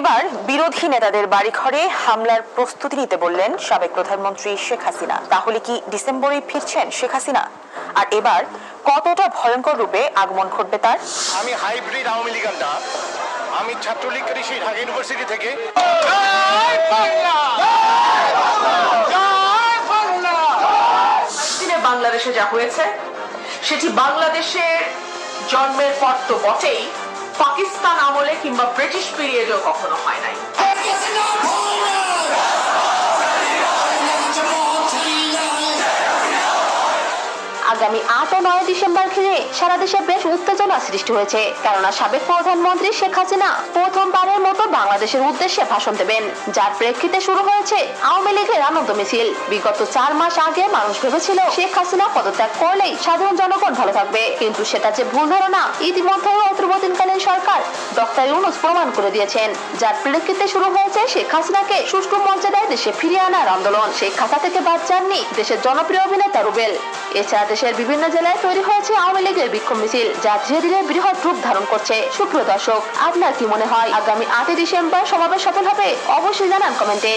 এবার বিরোধী নেতাদের বাড়িঘরে হামলার প্রস্তুতি নিতে বললেন সাবেক প্রধানমন্ত্রী শেখ হাসিনা। তাহলে কি ডিসেম্বরেই ফিরছেন শেখ হাসিনা? আর এবার কতটা ভয়ঙ্কর রূপে আগমন ঘটবে তার? আমি হাইব্রিড আওয়ামী লীগার না আমি ছাত্রলীগ করি সেই ঢাকা ইউনিভার্সিটি থেকে। বাংলাদেশে যা হয়েছে সেটি বাংলাদেশের জন্মের পর তো বটেই। পাকিস্তান আমলে কিংবা ব্রিটিশ পিরিয়ডেও কখনো হয় নাই। আগামী আট ও নয় ডিসেম্বর ঘিরে সারা দেশে বেশ উত্তেজনা সৃষ্টি হয়েছে। কেননা সাবেক প্রধানমন্ত্রী শেখ হাসিনা প্রথমবারের মতো বাংলাদেশের উদ্দেশ্যে ভাষণ দেবেন। যার প্রেক্ষিতে শুরু হয়েছে আওয়ামী লীগের আনন্দ মিছিল। বিগত চার মাস আগে মানুষ ভেবেছিল শেখ হাসিনা পদত্যাগ করলেই সাধারণ জনগণ ভালো থাকবে। কিন্তু সেটা যে ভুল ধারণা ইতিমধ্যে অন্তর্বর্তীকালীন সরকার ডক্টর ইউনুস প্রমাণ করে দিয়েছেন। যার প্রেক্ষিতে শুরু হয়েছে শেখ হাসিনাকে সুষ্ঠু মর্যাদায় দেশে ফিরিয়ে আনার আন্দোলন। শেখ খাতা থেকে বাদ চাননি দেশের জনপ্রিয় অভিনেতা রুবেল। এছাড়া দেশের বিভিন্ন জেলায় তৈরি হয়েছে আওয়ামী লীগের বিক্ষোভ মিছিল, যা ধীরে ধীরে বৃহৎ রূপ ধারণ করছে। সুপ্রিয় দর্শক, আপনার কি মনে হয়? আগামী আটই ডিসেম্বর সমাবেশ সফল হবে? অবশ্যই জানান কমেন্টে।